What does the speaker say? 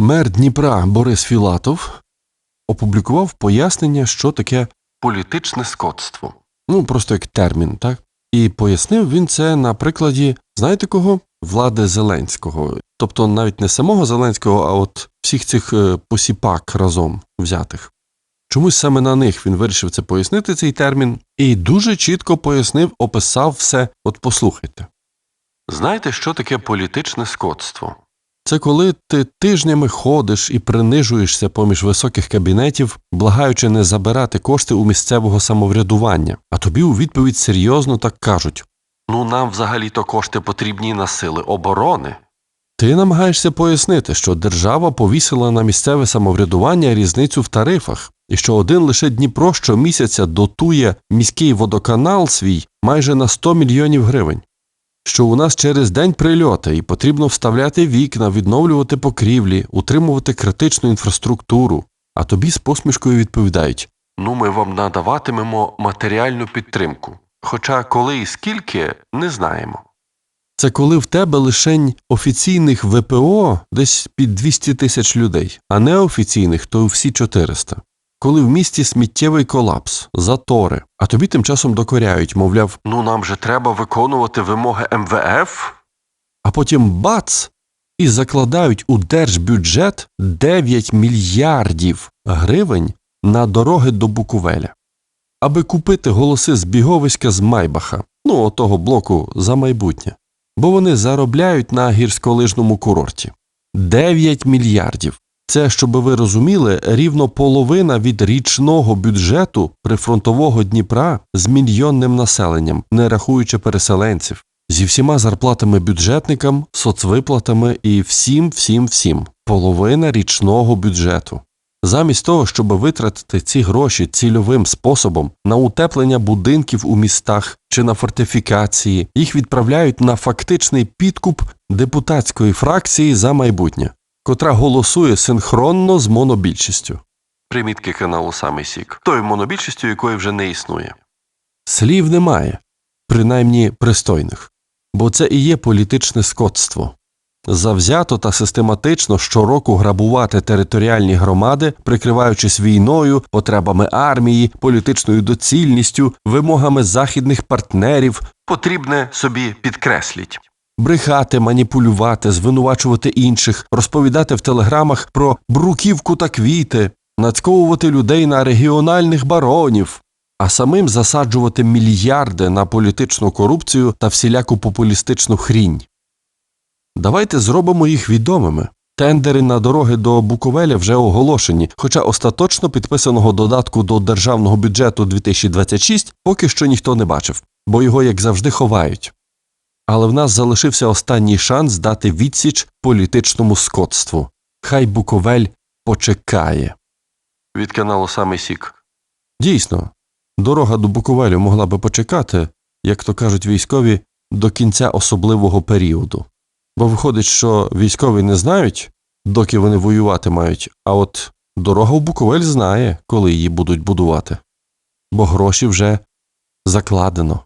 Мер Дніпра Борис Філатов опублікував пояснення, що таке політичне скотство. Ну, просто як термін, так? І пояснив він це на прикладі, знаєте кого? Влади Зеленського. Тобто навіть не самого Зеленського, а от всіх цих е, посіпак разом взятих. Чомусь саме на них він вирішив це пояснити, цей термін, і дуже чітко пояснив, описав все. От послухайте. Знаєте, що таке політичне скотство? Це коли ти тижнями ходиш і принижуєшся поміж високих кабінетів, благаючи не забирати кошти у місцевого самоврядування, а тобі у відповідь серйозно так кажуть. Ну нам взагалі-то кошти потрібні на сили оборони. Ти намагаєшся пояснити, що держава повісила на місцеве самоврядування різницю в тарифах, і що один лише Дніпро щомісяця дотує міський водоканал свій майже на 100 мільйонів гривень що у нас через день прильоти і потрібно вставляти вікна, відновлювати покрівлі, утримувати критичну інфраструктуру, а тобі з посмішкою відповідають Ну, ми вам надаватимемо матеріальну підтримку. Хоча коли і скільки не знаємо. Це коли в тебе лишень офіційних ВПО десь під 200 тисяч людей, а неофіційних то всі 400 коли в місті сміттєвий колапс, затори, а тобі тим часом докоряють, мовляв, ну нам же треба виконувати вимоги МВФ. А потім бац! І закладають у держбюджет 9 мільярдів гривень на дороги до Буковеля, аби купити голоси з біговиська з Майбаха, ну отого блоку за майбутнє, бо вони заробляють на гірськолижному курорті 9 мільярдів. Це, щоб ви розуміли, рівно половина від річного бюджету прифронтового Дніпра з мільйонним населенням, не рахуючи переселенців, зі всіма зарплатами бюджетникам, соцвиплатами і всім, всім, всім. Половина річного бюджету. Замість того, щоб витратити ці гроші цільовим способом на утеплення будинків у містах чи на фортифікації, їх відправляють на фактичний підкуп депутатської фракції за майбутнє котра голосує синхронно з монобільшістю. Примітки каналу Самий Сік, тою монобільшістю, якої вже не існує. Слів немає, принаймні пристойних, бо це і є політичне скотство. Завзято та систематично щороку грабувати територіальні громади, прикриваючись війною, потребами армії, політичною доцільністю, вимогами західних партнерів, потрібне собі підкресліть брехати, маніпулювати, звинувачувати інших, розповідати в телеграмах про бруківку та квіти, нацьковувати людей на регіональних баронів, а самим засаджувати мільярди на політичну корупцію та всіляку популістичну хрінь. Давайте зробимо їх відомими. Тендери на дороги до Буковеля вже оголошені, хоча остаточно підписаного додатку до державного бюджету 2026 поки що ніхто не бачив, бо його, як завжди, ховають але в нас залишився останній шанс дати відсіч політичному скотству. Хай Буковель почекає. Від каналу Самий Сік. Дійсно, дорога до Буковелю могла би почекати, як то кажуть військові, до кінця особливого періоду. Бо виходить, що військові не знають, доки вони воювати мають, а от дорога в Буковель знає, коли її будуть будувати. Бо гроші вже закладено.